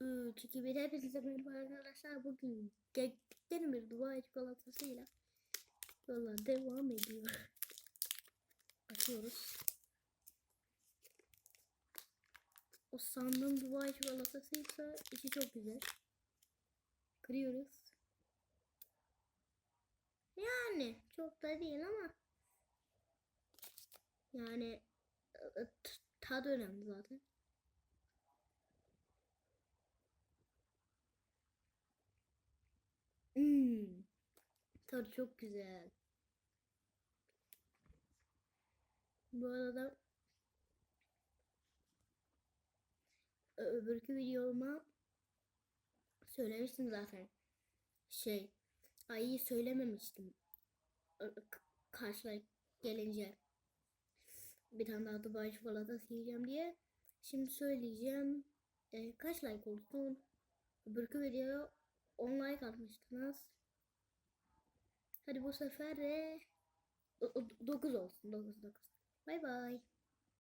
3, 2, 1 hepinize merhaba arkadaşlar. Bugün gektiklerim bir Dubai çikolatasıyla yola devam ediyor. Açıyoruz. O sandığım Dubai çikolatasıysa içi çok güzel. Kırıyoruz. Yani çok da değil ama yani e, t- tadı önemli zaten. Tadı çok güzel. Bu arada öbürkü videoma söylemiştim zaten. Şey, ayı söylememiştim. Karşılar gelince bir tane daha Dubai çikolatası yiyeceğim diye. Şimdi söyleyeceğim. E, kaç like olsun? Öbürkü videoya 10 like atmıştınız. Hadi bu sefer de 9 olsun. 9 9. Bay bay.